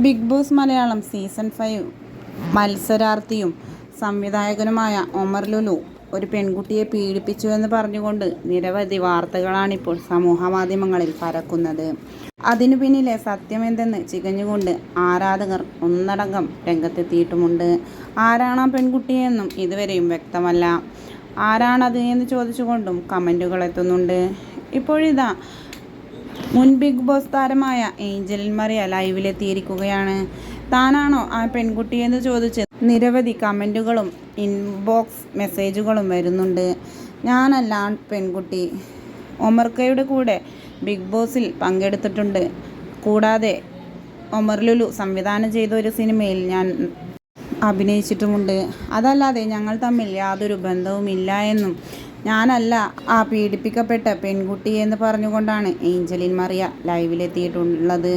Bigg Boss Malayalam season five മത്സരാർത്ഥിയും സംവിധായകനുമായ ഒമർ ലുലു ഒരു പെൺകുട്ടിയെ പീഡിപ്പിച്ചു എന്ന് പറഞ്ഞുകൊണ്ട് നിരവധി വാർത്തകളാണിപ്പോൾ സമൂഹമാധ്യമങ്ങളിൽ പരക്കുന്നത്. അതിനു പിന്നിലെ സത്യമെന്തെന്ന് ചികഞ്ഞുകൊണ്ട് ആരാധകർ ഒന്നടങ്കം രംഗത്തെത്തിയിട്ടുമുണ്ട്. ആരാണ് ആ പെൺകുട്ടിയെന്നും ഇതുവരെയും വ്യക്തമല്ല. ആരാണത് എന്ന് ചോദിച്ചുകൊണ്ടും കമന്റുകൾ എത്തുന്നുണ്ട്. ഇപ്പോഴിതാ മുൻ ബിഗ് ബോസ് താരമായ ഏഞ്ചലിൻ മറിയ ലൈവിലെത്തിയിരിക്കുകയാണ്. താനാണോ ആ പെൺകുട്ടിയെന്ന് ചോദിച്ച് നിരവധി കമന്റുകളും ഇൻബോക്സ് മെസ്സേജുകളും വരുന്നുണ്ട്. ഞാനല്ല ആ പെൺകുട്ടി. ഒമർക്കയുടെ കൂടെ ബിഗ് ബോസിൽ പങ്കെടുത്തിട്ടുണ്ട്. കൂടാതെ ഒമർ ലുലു സംവിധാനം ചെയ്ത ഒരു സിനിമയിൽ ഞാൻ അഭിനയിച്ചിട്ടുമുണ്ട്. അതല്ലാതെ ഞങ്ങൾ തമ്മിൽ യാതൊരു ബന്ധവുമില്ല എന്നും ഞാനല്ല. ആ പീഡിപ്പിക്കപ്പെട്ട പെൺകുട്ടി എന്ന് പറഞ്ഞുകൊണ്ടാണ് ഏഞ്ചലിൻ മറിയ ലൈവിലെത്തിയിട്ടുള്ളത്.